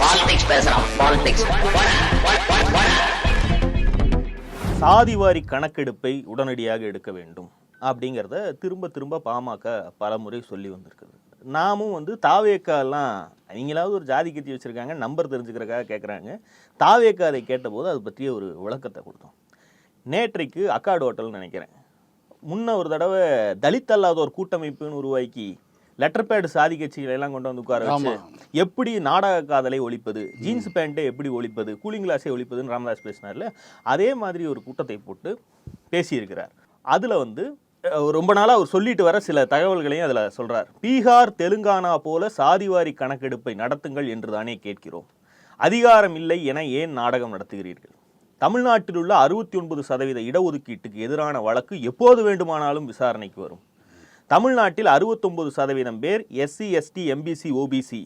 Politics பேசுறான் politics சாதிவாரி கணக்கெடுப்பை உடனடியாக எடுக்க வேண்டும் அப்படிங்கிறத திரும்ப திரும்ப பாமக பலமுறை சொல்லி வந்திருக்குது. நாமும் வந்து தாவேக்காலாம் அவங்களாவது ஒரு ஜாதி கட்சி வச்சுருக்காங்க நம்பர் தெரிஞ்சுக்கிறக்காக கேட்குறாங்க தாவேக்கா அதை கேட்டபோது அது பற்றிய ஒரு விளக்கத்தை கொடுத்தோம். நேற்றைக்கு அக்காடு ஹோட்டல்னு நினைக்கிறேன். முன்ன ஒரு தடவை தலித் அல்லாத ஒரு கூட்டமைப்புன்னு உருவாக்கி லெட்டர் பேடு சாதி கட்சிகளை எல்லாம் கொண்டு வந்து உட்கார வச்சு எப்படி நாடக காதலை ஒழிப்பது ஜீன்ஸ் பேண்ட்டை எப்படி ஒழிப்பது கூலிங் கிளாஸை ஒழிப்பதுன்னு ராமதாஸ் பேசினார்ல அதே மாதிரி ஒரு கூட்டத்தை போட்டு பேசியிருக்கிறார். அதில் வந்து ரொம்ப நாளாக அவர் சொல்லிட்டு வர சில தகவல்களையும் அதில் சொல்றார். பீகார் தெலுங்கானா போல சாதிவாரி கணக்கெடுப்பை நடத்துங்கள் என்று தானே கேட்கிறோம். அதிகாரம் இல்லை என ஏன் நாடகம் நடத்துகிறீர்கள்? தமிழ்நாட்டில் உள்ள அறுபத்தி ஒன்பது சதவீத இடஒதுக்கீட்டுக்கு எதிரான வழக்கு எப்போது வேண்டுமானாலும் விசாரணைக்கு வரும். தமிழ்நாட்டில் அறுபத்தொம்பது சதவீதம் பேர் எஸ்சி எஸ்டி எம்பிசி ஓபிசி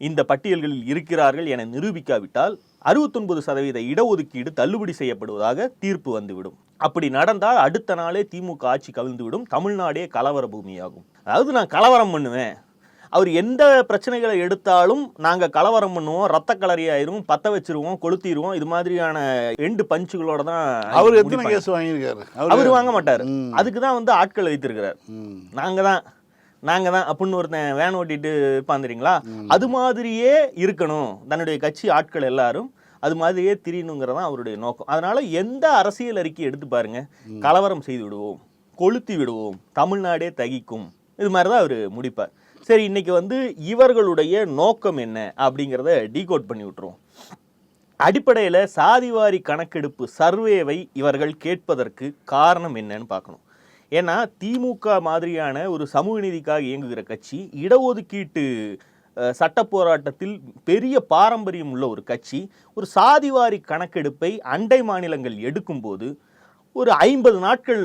இந்த பட்டியல்களில் இருக்கிறார்கள் என நிரூபிக்காவிட்டால் அறுபத்தொன்பது சதவீத இடஒதுக்கீடு தள்ளுபடி செய்யப்படுவதாக தீர்ப்பு வந்துவிடும். அப்படி நடந்தால் அடுத்த நாளே திமுக ஆட்சி கவிழ்ந்துவிடும். தமிழ்நாடே கலவர பூமியாகும் அதாவது நான் கலவரம் பண்ணுவேன். அவர் எந்த பிரச்சனைகளை எடுத்தாலும் நாங்கள் கலவரம் பண்ணுவோம் ரத்த கலரி ஆயிரும் பத்த வச்சிருவோம் கொளுத்திடுவோம் இது மாதிரியான ரெண்டு பஞ்சுகளோட தான் அவர் எத்தனை. கேஸ் வாங்கியிருக்காரு? அவர் வாங்க மாட்டார். அதுக்கு தான் வந்து ஆட்கள் வைத்திருக்கிறார். ம். நாங்க தான் நாங்க தான் அப்படின்னு ஒருத்தன் வேன் ஓட்டிட்டு இருப்பான் தெரியுங்களா? அது மாதிரியே இருக்கணும். தன்னுடைய கட்சி ஆட்கள் எல்லாரும் அது மாதிரியே திரியணுங்கிறதான் அவருடைய நோக்கம். அதனால எந்த அரசியல் அறிக்கை எடுத்து பாருங்க. கலவரம் செய்து விடுவோம் கொளுத்தி விடுவோம் தமிழ்நாடே தகிக்கும். இது மாதிரி தான் அவர் முடிப்பார். சரி இன்னைக்கு வந்து இவர்களுடைய நோக்கம் என்ன அப்படிங்கிறத டீகோட் பண்ணி விட்டுருவோம். அடிப்படையில் சாதிவாரி கணக்கெடுப்பு சர்வேவை இவர்கள் கேட்பதற்கு காரணம் என்னன்னு பார்க்கணும். ஏன்னா திமுக மாதிரியான ஒரு சமூக நீதிக்காக இயங்குகிற கட்சி இடஒதுக்கீட்டு சட்ட போராட்டத்தில் பெரிய பாரம்பரியம் உள்ள ஒரு கட்சி ஒரு சாதிவாரி கணக்கெடுப்பை அண்டை மாநிலங்கள் எடுக்கும்போது ஒரு ஐம்பது நாட்கள்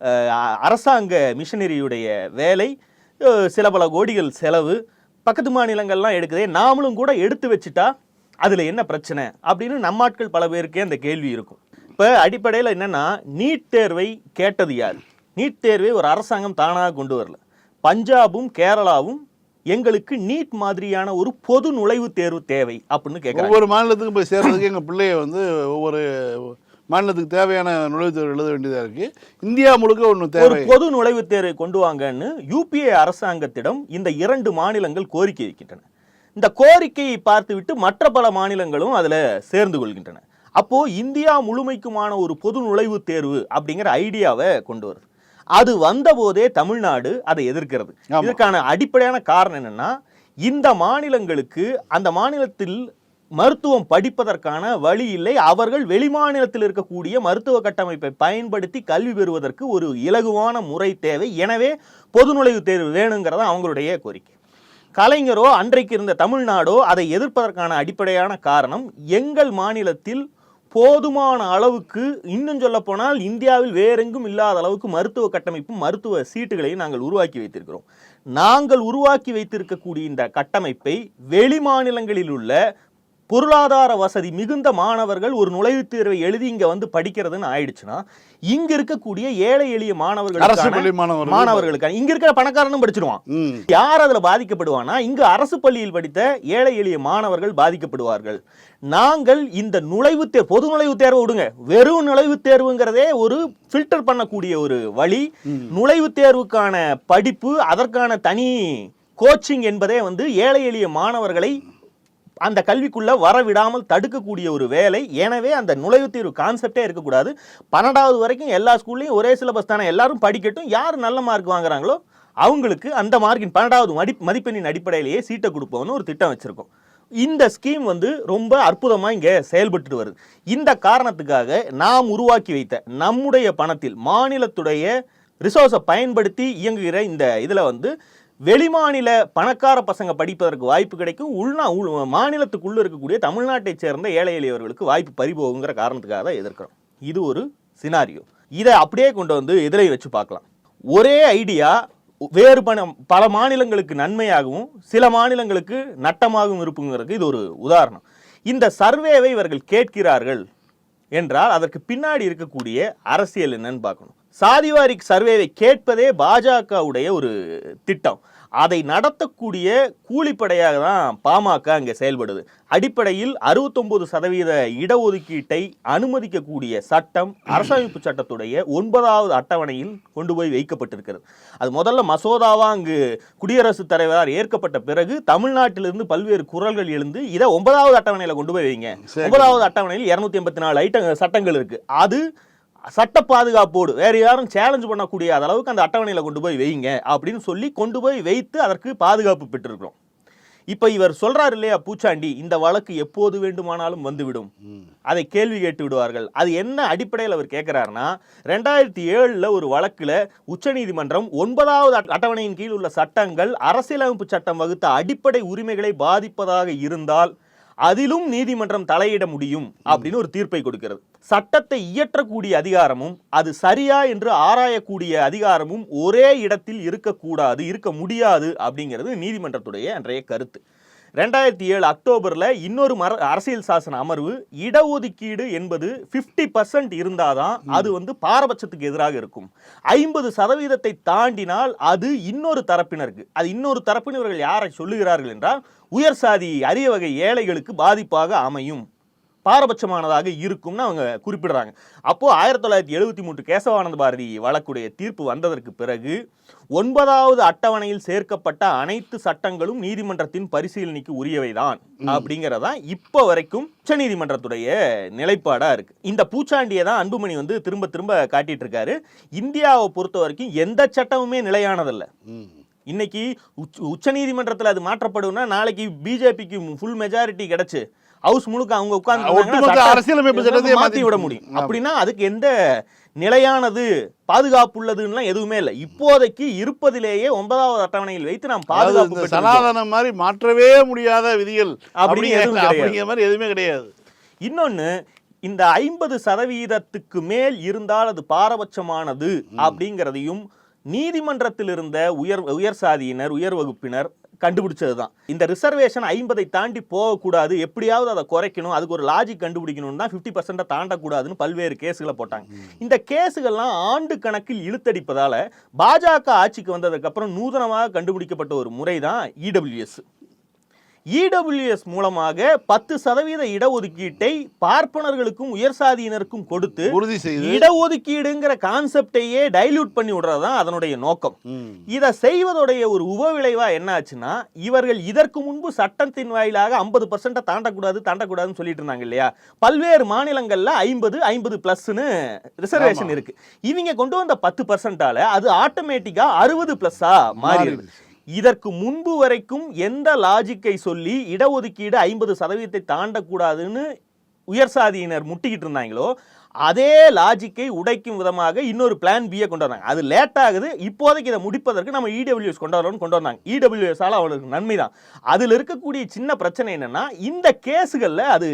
அ- அரசாங்க மிஷனரியுடைய வேலை சில பல கோடிகள் செலவு பக்கத்து மாநிலங்கள்லாம் எடுக்குதே நாமளும் கூட எடுத்து வச்சுட்டா அதில் என்ன பிரச்சனை அப்படின்னு நம்மாட்கள் பல பேருக்கே அந்த கேள்வி இருக்கும். இப்போ அடிப்படையில் என்னென்னா நீட் தேர்வை கேட்டது யார்? நீட் தேர்வை ஒரு அரசாங்கம் தானாக கொண்டு வரல. பஞ்சாபும் கேரளாவும் எங்களுக்கு நீட் மாதிரியான ஒரு பொது நுழைவுத் தேர்வு தேவை அப்படின்னு கேட்குறாங்க ஒவ்வொரு மாநிலத்துக்கும் போய் சேர்றதுக்கு எங்கள் பிள்ளைய வந்து ஒவ்வொரு மாநிலத்துக்கு தேவையான நுழைவுத் தேர்வு எழுத வேண்டியதாக இருக்கு. இந்தியா முழுக்க ஒன்று தேவை. பொது நுழைவுத் தேர்வை கொண்டு வாங்கன்னு யூபிஏ அரசாங்கத்திடம் இந்த இரண்டு மாநிலங்கள் கோரிக்கை வைக்கின்றன இந்த கோரிக்கையை பார்த்துவிட்டு மற்ற பல மாநிலங்களும் அதில் சேர்ந்து கொள்கின்றன. அப்போ இந்தியா முழுமைக்குமான ஒரு பொது நுழைவுத் தேர்வு அப்படிங்கிற ஐடியாவை கொண்டு வருது. அது வந்தபோதே தமிழ்நாடு அதை எதிர்க்கிறது. இதற்கான அடிப்படையான காரணம் என்னன்னா இந்த மாநிலங்களுக்கு அந்த மாநிலத்தில் மருத்துவம் படிப்பதற்கான வழி இல்லை. அவர்கள் வெளிமாநிலத்தில் இருக்கக்கூடிய மருத்துவ கட்டமைப்பை பயன்படுத்தி கல்வி பெறுவதற்கு ஒரு இலகுவான முறை தேவை. எனவே பொது நுழைவுத் தேர்வு வேணுங்கிறத அவங்களுடைய கோரிக்கை. கலைஞரோ அன்றைக்கு இருந்த தமிழ்நாடோ அதை எதிர்ப்பதற்கான அடிப்படையான காரணம் எங்கள் மாநிலத்தில் போதுமான அளவுக்கு இன்னும் சொல்லப்போனால் இந்தியாவில் வேறெங்கும் இல்லாத அளவுக்கு மருத்துவ கட்டமைப்பும் மருத்துவ சீட்டுகளையும் நாங்கள் உருவாக்கி வைத்திருக்கிறோம். நாங்கள் உருவாக்கி வைத்திருக்கக்கூடிய இந்த கட்டமைப்பை வெளி மாநிலங்களில் உள்ள பொருளாதார வசதி மிகுந்த மாணவர்கள் ஒரு நுழைவுத் தேர்வை எழுதி இங்க வந்து படிக்கிறதுன்னு ஆயிடுச்சுன்னா இங்க இருக்கக்கூடிய ஏழை எளிய மாணவர்களுக்கான மாணவர்களுக்கான இங்க இருக்கிற பணக்காரனும் படிச்சிருவான். யார் அதுல பாதிக்கப்படுவானா இங்கு அரசு பள்ளியில் படித்த ஏழை எளிய மாணவர்கள் பாதிக்கப்படுவார்கள். நாங்கள் இந்த நுழைவுத் தேர்வு பொது நுழைவுத் தேர்வை விடுங்க. வெறும் நுழைவுத் தேர்வுங்கிறதே ஒரு ஃபில்டர் பண்ணக்கூடிய ஒரு வழி. நுழைவுத் தேர்வுக்கான படிப்பு அதற்கான தனி கோச்சிங் என்பதே வந்து ஏழை எளிய மாணவர்களை அந்த கல்விக்குள்ளே வரவிடாமல் தடுக்கக்கூடிய ஒரு வேலை. எனவே அந்த நுழைவுத் தேர்வு கான்செப்டே இருக்கக்கூடாது. பன்னெண்டாவது வரைக்கும் எல்லா ஸ்கூல்லையும் ஒரே சிலபஸ் தானே. எல்லாரும் படிக்கட்டும். யார் நல்ல மார்க் வாங்குறாங்களோ அவங்களுக்கு அந்த மார்க்கின் பன்னெண்டாவது மடி மதிப்பெண்ணின் அடிப்படையிலேயே சீட்டை கொடுப்போம்னு ஒரு திட்டம் வச்சுருக்கோம். இந்த ஸ்கீம் வந்து ரொம்ப அற்புதமாக இங்கே செயல்பட்டு வருது. இந்த காரணத்துக்காக நாம் உருவாக்கி வைத்த நம்முடைய பணத்தில் மாநிலத்துடைய ரிசோர்ஸை பயன்படுத்தி இயங்குகிற இந்த இதில் வந்து வெளிமாநில பணக்கார பசங்க படிப்பதற்கு வாய்ப்பு கிடைக்கும். உள்நா உள் மாநிலத்துக்குள்ளே இருக்கக்கூடிய தமிழ்நாட்டைச் சேர்ந்த ஏழை எளியவர்களுக்கு வாய்ப்பு பறிபோகுங்கிற காரணத்துக்காக தான் எதிர்க்கிறோம். இது ஒரு சினாரியோ. இதை அப்படியே கொண்டு வந்து எதிரை வச்சு பார்க்கலாம். ஒரே ஐடியா வேறு பண பல மாநிலங்களுக்கு நன்மையாகவும் சில மாநிலங்களுக்கு நட்டமாகவும் இருப்புங்கிறதுக்கு இது ஒரு உதாரணம். இந்த சர்வேவை இவர்கள் கேட்கிறார்கள் என்றால் அதற்கு பின்னாடி இருக்கக்கூடிய அரசியல் என்னன்னு பார்க்கணும். சாதிவாரி சர்வேவை கேட்பதே பாஜகவுடைய ஒரு திட்டம். அதை நடத்தக்கூடிய கூலிப்படையாக தான் பாமக அங்கே செயல்படுது. அடிப்படையில் அறுபத்தொன்பது சதவீத இடஒதுக்கீட்டை அனுமதிக்கக்கூடிய சட்டம் அரசமைப்பு சட்டத்துடைய ஒன்பதாவது அட்டவணையில் கொண்டு போய் வைக்கப்பட்டிருக்கிறது. அது முதல்ல மசோதாவா அங்கு குடியரசுத் தலைவரால் ஏற்கப்பட்ட பிறகு தமிழ்நாட்டிலிருந்து பல்வேறு குரல்கள் எழுந்து இதை ஒன்பதாவது அட்டவணையில கொண்டு போய் வைங்க. ஒன்பதாவது அட்டவணையில் இருநூத்தி எண்பத்தி நாலு ஐட்ட சட்டங்கள் இருக்கு. அது சட்ட பாதுகாப்போடு வேற யாரும் சேலஞ்ச் பண்ணக்கூடிய அளவுக்கு அந்த அட்டவணையில கொண்டு போய் வைங்க அப்படின்னு சொல்லி கொண்டு போய் வைத்து அதற்கு பாதுகாப்பு பெற்றிருக்கிறோம். இப்ப இவர் சொல்றாரு இல்லையா பூச்சாண்டி இந்த வழக்கு எப்போது வேண்டுமானாலும் வந்துவிடும். அதை கேள்வி கேட்டு விடுவார்கள். அது என்ன அடிப்படையில் அவர் கேட்கிறாருன்னா ரெண்டாயிரத்தி ஏழுல ஒரு வழக்குல உச்சநீதிமன்றம் ஒன்பதாவது அட்ட- அட்டவணையின் கீழ் உள்ள சட்டங்கள் அரசியலமைப்பு சட்டம் வகுத்த அடிப்படை உரிமைகளை பாதிப்பதாக இருந்தால் அதிலும் நீதிமன்றம் தலையிட முடியும் அப்படின்னு ஒரு தீர்ப்பை கொடுக்கிறது. சட்டத்தை இயற்றக்கூடிய அதிகாரமும் அது சரியா என்று ஆராயக்கூடிய அதிகாரமும் ஒரே இடத்தில் இருக்கக்கூடாது இருக்க முடியாது அப்படிங்கிறது நீதிமன்றத்துடைய அன்றைய கருத்து. ரெண்டாயிரத்தி ஏழு அக்டோபர்ல இன்னொரு மர அரசியல் சாசன அமர்வு இடஒதுக்கீடு என்பது 50% பர்சன்ட் இருந்தாதான் அது வந்து பாரபட்சத்துக்கு எதிராக இருக்கும். ஐம்பது சதவீதத்தை தாண்டினால் அது இன்னொரு தரப்பினருக்கு. அது இன்னொரு தரப்பினர்கள் யாரை சொல்லுகிறார்கள் என்றால் உயர் சாதி அரிய வகை ஏழைகளுக்கு பாதிப்பாக அமையும். பாரபட்சமானதாக இருக்கும்னு அவங்க குறிப்பிடுறாங்க. அப்போ ஆயிரத்தி தொள்ளாயிரத்தி எழுபத்தி மூன்று கேசவானந்த பாரதி வழக்குடைய தீர்ப்பு வந்ததற்கு பிறகு ஒன்பதாவது அட்டவணையில் சேர்க்கப்பட்ட அனைத்து சட்டங்களும் நீதிமன்றத்தின் பரிசீலனைக்கு உரியவைதான் அப்படிங்கறதா இப்போ வரைக்கும் உச்சநீதிமன்றத்துடைய நிலைப்பாடா இருக்கு. இந்த பூச்சாண்டியை தான் அன்புமணி வந்து திரும்ப திரும்ப காட்டிட்டு இருக்காரு இந்தியாவை பொறுத்த வரைக்கும் எந்த சட்டமுமே நிலையானதல்ல. இன்னைக்கு உச்ச உச்சநீதிமன்றத்தில் அது மாற்றப்படும்னா நாளைக்கு பிஜேபிக்கு ஃபுல் மெஜாரிட்டி கிடைச்சு. ஹவுஸ் முழுக்க அவங்க உட்கார்ந்து அரசியலமைப்பு சட்டத்தையே மாத்தி மாத்தி விட முடியும். அப்படின்னா அதுக்கு எந்த நிலையானது பாதுகாப்புள்ளதுன்னா எதுவுமே இல்லை. இப்போதைக்கு இருப்பதிலேயே ஒன்பதாவது அட்டவணையில் வைத்து நாம் பாதுகாப்பு. சனாதனம் மாதிரி மாற்றவே முடியாத விதிகள் அப்படிங்கிற மாதிரி எதுவுமே கிடையாது. இன்னொன்னு இந்த ஐம்பது சதவீதத்துக்கு மேல் இருந்தால் அது பாரபட்சமானது அப்படிங்கிறதையும் நீதிமன்றத்தில் இருந்த உயர் உயர் சாதியினர் உயர் வகுப்பினர் கண்டுபிடிச்சதுதான். இந்த ரிசர்வேஷன் ஐம்பதை தாண்டி போகக்கூடாது. எப்படியாவது அதை குறைக்கணும். அதுக்கு ஒரு லாஜிக் கண்டுபிடிக்கணும் தான் ஃபிஃப்டி பர்சன்ட்டை தாண்டக்கூடாதுன்னு பல்வேறு கேஸுகளை போட்டாங்க. இந்த கேஸுகள்லாம் ஆண்டு கணக்கில் இழுத்தடிப்பதால பாஜக ஆட்சிக்கு வந்ததுக்கு அப்புறம் நூதனமாக கண்டுபிடிக்கப்பட்ட ஒரு முறை தான் இடபிள்யூஎஸ் இடபிள்யூஎஸ் மூலமாக பத்து சதவீத இடஒதுக்கீட்டை பார்ப்பனர்களுக்கும் உயர் சாதியினருக்கும் கொடுத்து உறுதி செய்து இடஒதுக்கீடுங்கிற கான்செப்டையே டைல்யூட் பண்ணி விடுறது தான் அதனுடைய நோக்கம். இதை செய்வதுடைய ஒரு உபவிளைவா என்ன ஆச்சுன்னா இவர்கள் இதற்கு முன்பு சட்டத்தின் வாயிலாக ஐம்பது பர்சன்ட்டை தாண்டக்கூடாது தாண்டக்கூடாதுன்னு சொல்லிட்டு இருந்தாங்க இல்லையா? பல்வேறு மாநிலங்கள்ல ஐம்பது ஐம்பது பிளஸ்னு ரிசர்வேஷன் இருக்கு. இவங்க கொண்டு வந்த பத்து பர்சன்டால அது ஆட்டோமேட்டிக்கா அறுபது பிளஸ்ஸா மாறிடுது. இதற்கு முன்பு வரைக்கும் எந்த லாஜிக்கை சொல்லி இடஒதுக்கீடு ஐம்பது சதவீதத்தை தாண்டக்கூடாதுன்னு உயர் சாதியினர் முட்டிக்கிட்டு இருந்தாங்களோ அதே லாஜிக்கை உடைக்கும் விதமாக இன்னொரு பிளான் பியை கொண்டு வந்தாங்க. அது லேட் ஆகுது. இப்போதைக்கு இதை முடிப்பதற்கு நம்ம இடபிள்யூஎஸ் கொண்டு வரணும்னு கொண்டு வந்தாங்க. இடபிள்யூஎஸ் ஆல அவங்களுக்கு நன்மை தான். அதில் இருக்கக்கூடிய சின்ன பிரச்சனை என்னன்னா இந்த கேஸுகளில் அது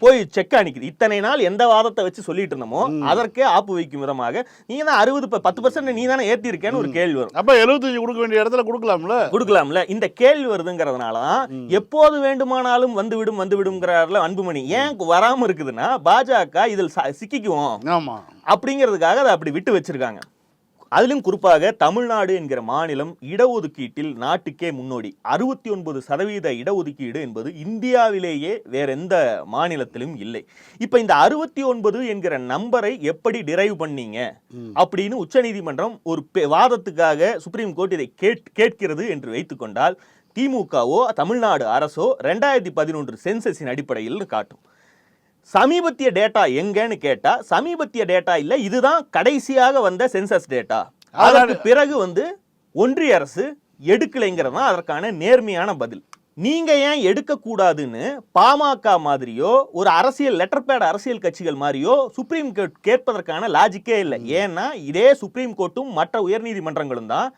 போய் செக் அணிக்குது இத்தனை நாள் எந்த வாதத்தை வச்சு சொல்லிட்டு இருந்தோமோ அதற்கே ஆப்பு வைக்கும் விதமாக நீங்க தான் அறுபது பத்து பர்சன்ட் நீ தானே ஏற்றி இருக்கேன்னு ஒரு கேள்வி வரும். அப்ப எழுபத்தஞ்சு கொடுக்க வேண்டிய இடத்துல கொடுக்கலாம்ல? கொடுக்கலாம்ல. இந்த கேள்வி வருதுங்கிறதுனால தான் எப்போது வேண்டுமானாலும் வந்துவிடும் வந்துவிடும்ங்கிறாருல அன்புமணி. ஏன் வராம இருக்குதுன்னா பாஜக இதில் ச- ஆமா. அப்படிங்கிறதுக்காக அதை அப்படி விட்டு வச்சிருக்காங்க. அதிலும் குறிப்பாக தமிழ்நாடு என்கிற மாநிலம் இடஒதுக்கீட்டில் நாட்டுக்கே முன்னோடி. அறுபத்தி ஒன்பது சதவீத இடஒதுக்கீடு என்பது இந்தியாவிலேயே வேற எந்த மாநிலத்திலும் இல்லை. இப்ப இந்த அறுபத்தி ஒன்பது என்கிற நம்பரை எப்படி டிரைவ் பண்ணீங்க? அப்படின்னு உச்சநீதிமன்றம் ஒரு வாதத்துக்காக சுப்ரீம் கோர்ட் இதை கேட் கேட்கிறது என்று வைத்துக்கொண்டால் திமுகவோ தமிழ்நாடு அரசோ ரெண்டாயிரத்தி பதினொன்று சென்சஸின் அடிப்படையில் காட்டும். சமீபத்திய டேட்டா எங்கன்னு கேட்டா சமீபத்திய டேட்டா இல்ல இதுதான் கடைசியாக வந்த சென்சஸ் டேட்டா அதற்கு பிறகு வந்து ஒன்றிய அரசு எடுக்கலைங்கிறது தான் அதற்கான நேர்மையான பதில். நீங்க ஏன் எடுக்க கூடாதுன்னு பாமக மாதிரியோ ஒரு அரசியல் லெட்டர் பேட் அரசியல் கட்சிகள் மாதிரியோ சுப்ரீம் கோர்ட் கேட்பதற்கான லாஜிக்கே இல்லை. ஏன்னா இதே சுப்ரீம் கோர்ட்டும் மற்ற உயர்நீதிமன்றங்களும் தான்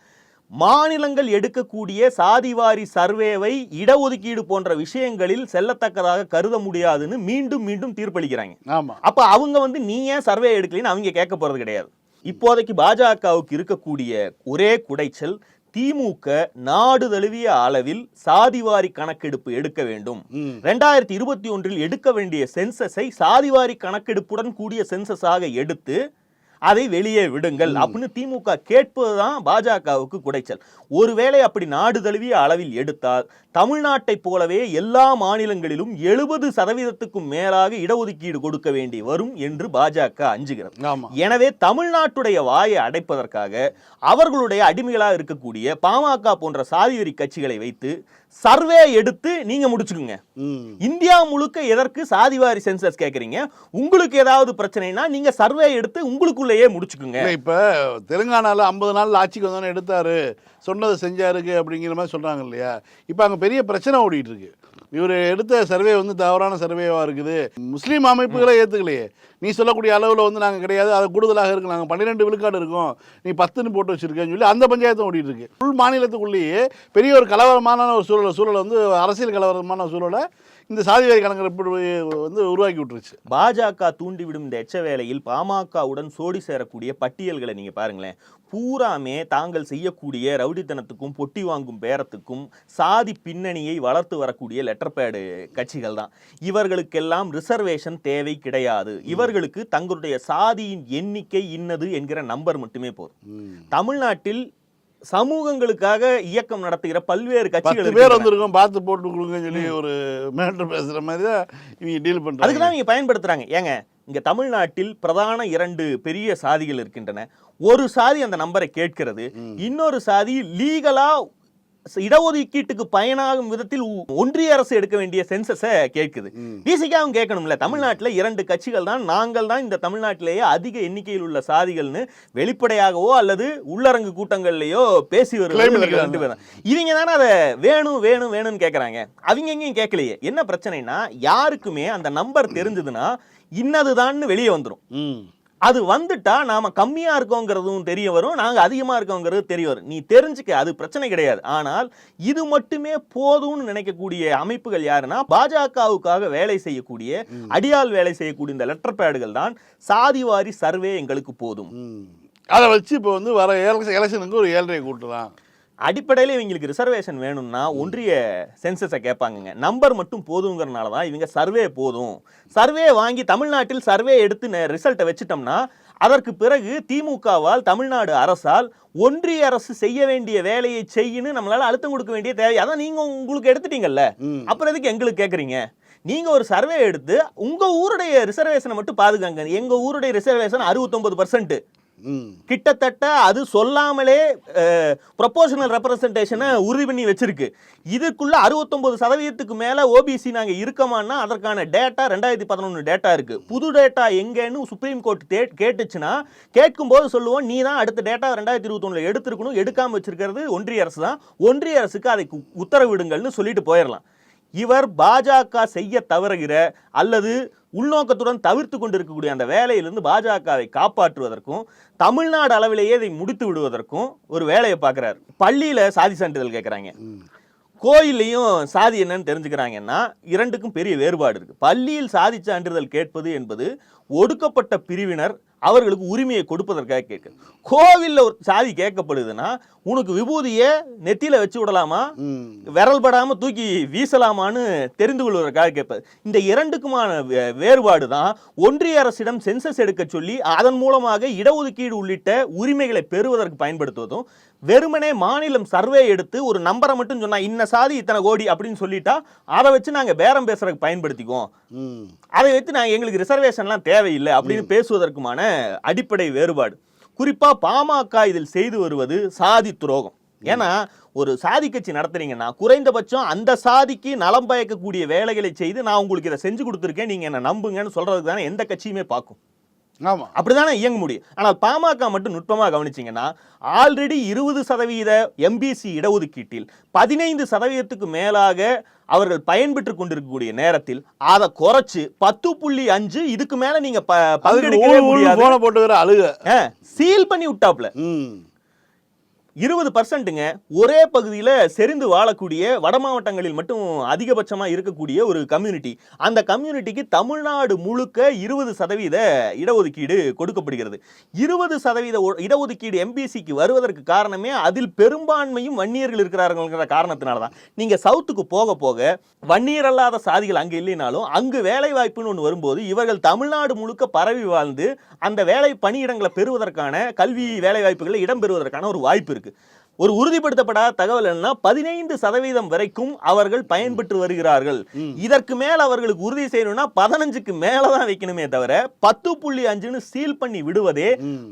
மாநிலங்கள் எடுக்கக்கூடிய சாதிவாரி சர்வேவை இடஒதுக்கீடு போன்ற விஷயங்களில் செல்லத்தக்கதாக கருத முடியாதுன்னு மீண்டும் மீண்டும் தீர்ப்பளிக்கிறாங்க. ஆமா. அப்ப அவங்க வந்து நீ ஏன் சர்வே எடுக்கலைன்னு அவங்க கேட்க போறது கிடையாது. இப்போதைக்கு பாஜகவுக்கு இருக்கக்கூடிய ஒரே குடைச்சல் திமுக நாடு தழுவிய அளவில் சாதிவாரி கணக்கெடுப்பு எடுக்க வேண்டும். ரெண்டாயிரத்தி இருபத்தி ஒன்றில் எடுக்க வேண்டிய சென்சஸை சாதிவாரி கணக்கெடுப்புடன் கூடிய சென்சஸாக எடுத்து அதை வெளியே விடுங்கள் அப்படின்னு திமுக கேட்பதுதான் பாஜகவுக்கு குடைச்சல். ஒருவேளை அப்படி நாடு தழுவிய அளவில் எடுத்தால் தமிழ்நாட்டை போலவே எல்லா மாநிலங்களிலும் எழுபது சதவீதத்துக்கும் மேலாக இடஒதுக்கீடு கொடுக்க வேண்டி வரும் என்று பாஜக அஞ்சுகிறது. எனவே தமிழ்நாட்டுடைய வாயை அடைப்பதற்காக அவர்களுடைய அடிமைகளாக இருக்கக்கூடிய பாமக போன்ற சாதிவெறி கட்சிகளை வைத்து சர்வே எடுத்து நீங்க முடிச்சுக்குங்க. இந்தியா முழுக்க எதற்கு சாதிவாரி சென்சஸ் கேக்குறீங்க? உங்களுக்கு ஏதாவது பிரச்சனைனா நீங்க சர்வே எடுத்து உங்களுக்குள்ளேயே முடிச்சுக்குங்க. இப்போ தெலுங்கானாவில் தெலுங்கானால ஐம்பது நாள் ஆட்சிக்கு வந்தோன்னே எடுத்தாரு. சொன்னதை செஞ்சாருக்கு அப்படிங்கிற மாதிரி சொல்றாங்க இல்லையா? இப்போ அங்க பெரிய பிரச்சனை ஓடிட்டு இருக்கு இவர் எடுத்த சர்வே வந்து தவறான சர்வேவாக இருக்குது. முஸ்லீம் அமைப்புகளை ஏற்றுக்கலையே நீ சொல்லக்கூடிய அளவில் வந்து நாங்கள் கிடையாது. அது கூடுதலாக இருக்கு. நாங்கள் பன்னிரெண்டு விழுக்காடு இருக்கோம். நீ பத்துன்னு போட்டு வச்சிருக்கேன்னு சொல்லி அந்த பஞ்சாயத்தும் ஓடிட்டு இருக்கு உள் மாநிலத்துக்குள்ளேயே பெரிய ஒரு கலவரமான ஒரு சூழல் சூழலை வந்து அரசியல் கலவரமான சூழலை இந்த சாதிவாரி கணக்கெடுப்பு வந்து உருவாக்கி விட்டுருச்சு. பாஜக தூண்டிவிடும் இந்த எச்ச வேளையில் பாமகவுடன் சோடி சேரக்கூடிய பட்டியல்களை நீங்க பாருங்களேன். பூராமே தாங்கள் செய்யக்கூடிய ரவுடித்தனத்துக்கும் பொட்டி வாங்கும் பேரத்துக்கும் சாதி பின்னணியை வளர்த்து வரக்கூடிய லெட்டர் பேடு கட்சிகள் தான். இவர்களுக்கெல்லாம் ரிசர்வேஷன் தேவை கிடையாது. இவர்களுக்கு தங்களுடைய சாதியின் எண்ணிக்கை இன்னது என்கிற நம்பர் மட்டுமே போதும். தமிழ்நாட்டில் சமூகங்களுக்காக இயக்கம் நடத்துகிற பல்வேறு கட்சிகள் பேர். வந்திருக்கோம் பார்த்து போட்டு கொடுங்கன்னு சொல்லி ஒரு மேட்டர் பேசுற மாதிரி தான் இவங்க டீல் அதுக்கு பண்றாங்க தான் இவங்க பயன்படுத்துறாங்க. ஏங்க இங்க தமிழ்நாட்டில் பிரதான இரண்டு பெரிய சாதிகள் இருக்கின்றன. ஒரு சாதி அந்த நம்பரை கேட்கிறது இன்னொரு சாதி லீகலா இடஒதுக்கீட்டுக்கு பயனாகும் விதத்தில் ஒன்றிய அரசு எடுக்க வேண்டிய சென்சஸை கேட்குது. பிசிக்காவும் கேட்கணும்ல. தமிழ்நாட்டுல இரண்டு கட்சிகள் தான் நாங்கள் தான் இந்த தமிழ்நாட்டிலேயே அதிக எண்ணிக்கையில் உள்ள சாதிகள்னு வெளிப்படையாகவோ அல்லது உள்ளரங்கு கூட்டங்கள்லயோ பேசி பேரும் இவங்க தானே. அதை வேணும் வேணும் வேணும்னு கேட்குறாங்க. அவங்க எங்கேயும் கேட்கலையே. என்ன பிரச்சனைனா யாருக்குமே அந்த நம்பர் தெரிஞ்சதுன்னா இன்னதுதான்னு வெளியே வந்துடும் அது வந்துட்டா நாம கம்மியா இருக்கோங்கிறதும் தெரிய வரும் நாங்க அதிகமா இருக்கோங்கிறது தெரிய வரும். நீ தெரிஞ்சுக்க அது பிரச்சனை கிடையாது. ஆனால் இது மட்டுமே போதும்னு நினைக்கக்கூடிய அமைப்புகள் யாருன்னா பாஜகவுக்காக வேலை செய்யக்கூடிய அடியால் வேலை செய்யக்கூடிய இந்த லெட்டர் பேடுகள் தான் சாதிவாரி சர்வே எங்களுக்கு போதும். அதை வச்சு இப்போ வந்து வர எலெக்ஷனுக்கு ஒரு ஏழரை கூட்டலாம் அடிப்படையில் இவங்களுக்கு ரிசர்வேஷன் வேணும்னா ஒன்றிய சென்சஸை கேட்பாங்கங்க. நம்பர் மட்டும் போதுங்கிறனால தான் இவங்க சர்வே போதும். சர்வே வாங்கி தமிழ்நாட்டில் சர்வே எடுத்து ரிசல்ட்டை வச்சுட்டோம்னா அதற்கு பிறகு திமுகவால் தமிழ்நாடு அரசால் ஒன்றிய அரசு செய்ய வேண்டிய வேலையை செய்யணும் நம்மளால அழுத்தம் கொடுக்க வேண்டிய தேவை. அதான் நீங்க உங்களுக்கு எடுத்துட்டீங்கல்ல. அப்புறம் எதுக்கு எங்களுக்கு கேட்குறீங்க நீங்க ஒரு சர்வே எடுத்து உங்க ஊருடைய ரிசர்வேஷனை மட்டும் பாதுகாங்க. எங்க ஊருடைய ரிசர்வேஷன் அறுபத்தொன்பது பர்சன்ட் கிட்டத்தட்ட அது சொல்லாமலே ப்ரொபோஷனல் ரெப்ரசன்டேஷனை உறுதி பண்ணி வச்சிருக்கு. இதுக்குள்ள அறுபத்தொம்பது சதவீதத்துக்கு மேலே ஓபிசி நாங்கள் இருக்கமான்னா அதற்கான டேட்டா ரெண்டாயிரத்தி பதினொன்று டேட்டா இருக்கு. புது டேட்டா எங்கேன்னு சுப்ரீம் கோர்ட் தே கேட்டுச்சுன்னா கேட்கும்போது சொல்லுவோம் நீ தான் அடுத்த டேட்டா ரெண்டாயிரத்தி இருபத்தொன்னுல எடுத்திருக்கணும் எடுக்காமல் வச்சிருக்கிறது ஒன்றிய அரசு தான். ஒன்றிய அரசுக்கு அதை உத்தரவிடுங்கள்னு சொல்லிட்டு போயிடலாம் இவர் பாஜக செய்ய தவறுகிற அல்லது உள்நோக்கத்துடன் தவிர்த்து கொண்டிருக்கக்கூடிய அந்த வேலையிலிருந்து பாஜகவை காப்பாற்றுவதற்கும் தமிழ்நாடு அளவிலேயே இதை முடித்து விடுவதற்கும் ஒரு வேலையை பார்க்குறாரு. பள்ளியில சாதி சான்றிதழ் கேட்குறாங்க. கோயில்லையும் சாதி என்னன்னு தெரிஞ்சுக்கிறாங்கன்னா இரண்டுக்கும் பெரிய வேறுபாடு இருக்கு. பள்ளியில் சாதி சான்றிதழ் கேட்பது என்பது ஒடுக்கப்பட்ட பிரிவினர் அவர்களுக்கு உரிமையை கொடுப்பதற்காக கேட்கு. கோவில்ல ஒரு சாதி கேட்கப்படுதுன்னா உனக்கு விபூதியை நெத்தியில வச்சு விடலாமா? விரல் படாம தூக்கி வீசலாமான்னு தெரிந்து கொள்வதற்காக கேட்பது இந்த இரண்டுக்குமான வேறுபாடு தான் ஒன்றிய அரசிடம் சென்சஸ் எடுக்க சொல்லி அதன் மூலமாக இடஒதுக்கீடு உள்ளிட்ட உரிமைகளை பெறுவதற்கு பயன்படுத்துவதும் வெறுமனே மாநிலம் சர்வே எடுத்து ஒரு நம்பரை மட்டும் சொன்னா இன்ன சாதி இத்தனை கோடி அப்படின்னு சொல்லிட்டா அதை வச்சு நாங்க பேரம் பேசுறதுக்கு பயன்படுத்திக்குவோம். அதை வைத்து நாங்கள் எங்களுக்கு ரிசர்வேஷன்லாம் தேவையில்லை அப்படின்னு பேசுவதற்குமான அடிப்படை வேறுபாடு. குறிப்பா பாமக இதில் செய்து வருவது சாதி துரோகம். ஏன்னா ஒரு சாதி கட்சி நடத்துறீங்கன்னா குறைந்தபட்சம் அந்த சாதிக்கு நலம் பயக்கக்கூடிய வேலைகளை செய்து நான் உங்களுக்கு இதை செஞ்சு கொடுத்துருக்கேன் நீங்க என்ன நம்புங்கன்னு சொல்றதுக்கு தானே எந்த கட்சியுமே பார்க்கும். ஆமா. அப்படிதானே இயங்க முடியும். ஆனால் பாமக மட்டும் நுட்பமாக கவனிச்சீங்கன்னா ஆல்ரெடி இருபது சதவீத எம்பிசி இடஒதுக்கீட்டில் பதினைந்து சதவீதத்துக்கு மேலாக அவர்கள் பயன்பெற்று கொண்டிருக்கக்கூடிய நேரத்தில் அதை குறைச்சு பத்து புள்ளி அஞ்சு இதுக்கு மேல நீங்க போன போட்டு வேற அழுக. சீல் பண்ணி விட்டாப்ல. இருபது பர்சன்ட்டுங்க ஒரே பகுதியில் செறிந்து வாழக்கூடிய வட மாவட்டங்களில் மட்டும் அதிகபட்சமாக இருக்கக்கூடிய ஒரு கம்யூனிட்டி அந்த கம்யூனிட்டிக்கு தமிழ்நாடு முழுக்க இருபது சதவீத இடஒதுக்கீடு கொடுக்கப்படுகிறது. இருபது சதவீத ஒ- இடஒதுக்கீடு எம்பிசிக்கு வருவதற்கு காரணமே அதில் பெரும்பான்மையும் வன்னியர்கள் இருக்கிறார்கள்ங்கிற காரணத்தினால தான் நீங்கள் சவுத்துக்கு போக போக வன்னியர் அல்லாத சாதிகள் அங்கே இல்லைனாலும் அங்கு வேலை வாய்ப்புன்னு ஒன்று வரும்போது இவர்கள் தமிழ்நாடு முழுக்க பரவி வாழ்ந்து அந்த வேலை பணியிடங்களை பெறுவதற்கான கல்வி வேலை வாய்ப்புகளை இடம் பெறுவதற்கான ஒரு வாய்ப்பு இருக்குது இருக்கு. ஒரு உறுதிப்படுத்தப்படாத தகவல் என்ன பதினைந்து சதவீதம் வரைக்கும் அவர்கள் பயன்பெற்று வருகிறார்கள். இதற்கு மேல அவர்களுக்கு உறுதி செய்யணும்னா பதினஞ்சுக்கு மேல தான் வைக்கணுமே தவிர பத்து புள்ளி அஞ்சுன்னு சீல் பண்ணி விடுவதே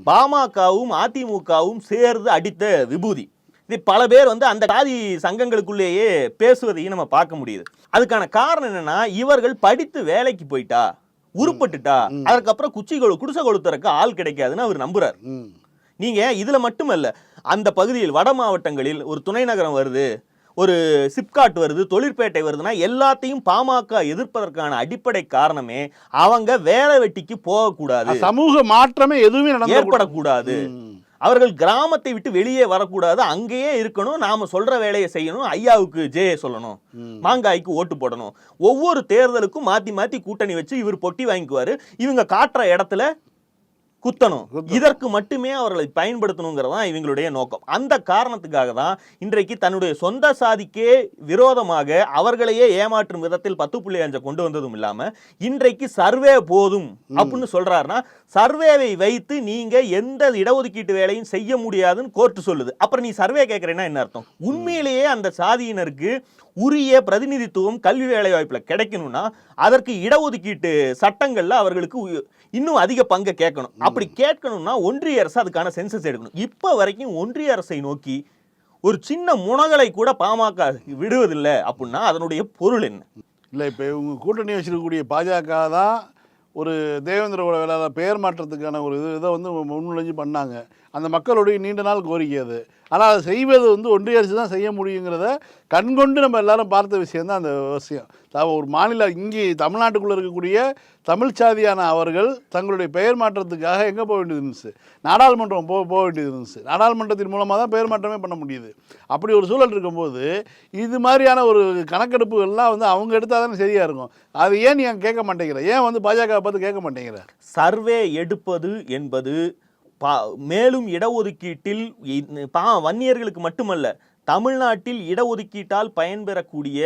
பாமகவும் அதிமுகவும் சேர்ந்து அடித்த விபூதி. இது பல பேர் வந்து அந்த ஜாதி சங்கங்களுக்குள்ளேயே பேசுவதையும் நம்ம பார்க்க முடியுது. அதுக்கான காரணம் என்னன்னா இவர்கள் படித்து வேலைக்கு போயிட்டா உருப்பட்டுட்டா அதுக்கப்புறம் குச்சி குடிசை கொளுத்துறக்கு ஆள் கிடைக்காதுன்னு அவர் நம்புறார். நீங்க இதுல மட்டுமல்ல அந்த பகுதியில் வட மாவட்டங்களில் ஒரு துணை நகரம் வருது ஒரு சிப்காட் வருது தொழிற்பேட்டை வருதுன்னா எல்லாத்தையும் பாமக எதிர்ப்பதற்கான அடிப்படை காரணமே அவங்க வேலை வெட்டிக்கு போகக்கூடாது. சமூக மாற்றமே எதுவுமே ஏற்படக்கூடாது. அவர்கள் கிராமத்தை விட்டு வெளியே வரக்கூடாது. அங்கேயே இருக்கணும். நாம சொல்ற வேலையை செய்யணும். ஐயாவுக்கு ஜே சொல்லணும். மாங்காய்க்கு ஓட்டு போடணும். ஒவ்வொரு தேர்தலுக்கும் மாத்தி மாத்தி கூட்டணி வச்சு இவர் பொட்டி வாங்கிக்குவாரு. இவங்க காட்டுற இடத்துல குத்தணும். இதற்கு மட்டுமே அவர்களை பயன்படுத்தணுங்கிறது தான் இவங்களுடைய நோக்கம். அந்த காரணத்துக்காக தான் இன்றைக்கு தன்னுடைய சொந்த சாதிக்கே விரோதமாக அவர்களையே ஏமாற்றும் விதத்தில் பத்து புள்ளி அஞ்சை கொண்டு வந்ததும் இல்லாம இன்றைக்கு சர்வே போதும் அப்படின்னு சொல்றாருன்னா சர்வேவை வைத்து நீங்க எந்த இடஒதுக்கீட்டு வேலையும் செய்ய முடியாதுன்னு கோர்ட்டு சொல்லுது. அப்புறம் நீ சர்வே கேட்கறேன்னா என்ன அர்த்தம்? உண்மையிலேயே அந்த சாதியினருக்கு உரிய பிரதிநிதித்துவம் கல்வி வேலை வாய்ப்புல கிடைக்கணும்னா அதற்கு இடஒதுக்கீட்டு சட்டங்கள்ல அவர்களுக்கு இன்னும் அதிக பங்கை கேட்கணும். அப்படி கேட்கணும்னா ஒன்றிய அரசு அதுக்கான சென்சஸ் எடுக்கணும். இப்ப வரைக்கும் ஒன்றிய அரசை நோக்கி ஒரு சின்ன முனகலை கூட பாமக விடுவதில்லை அப்படின்னா அதனுடைய பொருள் என்ன? இல்லை இப்போ இவங்க கூட்டணி வச்சிருக்கக்கூடிய பாஜக தான் ஒரு தேவேந்திர குல வேளாளர் பெயர் மாற்றத்துக்கான ஒரு இது இதை வந்து முன்னுழைஞ்சு பண்ணாங்க. அந்த மக்களுடைய நீண்ட நாள் கோரிக்கை அது. ஆனால் அதை செய்வது வந்து ஒன்றிய அரசு தான் செய்ய முடியுங்கிறத கண்கொண்டு நம்ம எல்லாரும் பார்த்த விஷயம் தான் அந்த விஷயம் ஒரு மாநில இங்கே தமிழ்நாட்டுக்குள்ளே இருக்கக்கூடிய தமிழ் சாதியான அவர்கள் தங்களுடைய பெயர் மாற்றத்துக்காக எங்கே போக வேண்டியது இருந்துச்சு? நாடாளுமன்றம் போக போக வேண்டியது இருந்துச்சு. நாடாளுமன்றத்தின் மூலமாக தான் பெயர் மாற்றமே பண்ண முடியுது. அப்படி ஒரு சூழல் இருக்கும்போது இது மாதிரியான ஒரு கணக்கெடுப்புகள்லாம் வந்து அவங்க எடுத்தால் தானே சரியாக இருக்கும். அது ஏன் நீ கேட்க மாட்டேங்கிற? ஏன் வந்து பாஜக பார்த்து கேட்க மாட்டேங்கிற? சர்வே எடுப்பது என்பது பா மேலும் இடஒதுக்கீட்டில் பா வன்னியர்களுக்கு மட்டுமல்ல தமிழ்நாட்டில் இடஒதுக்கீட்டால் பயன்பெறக்கூடிய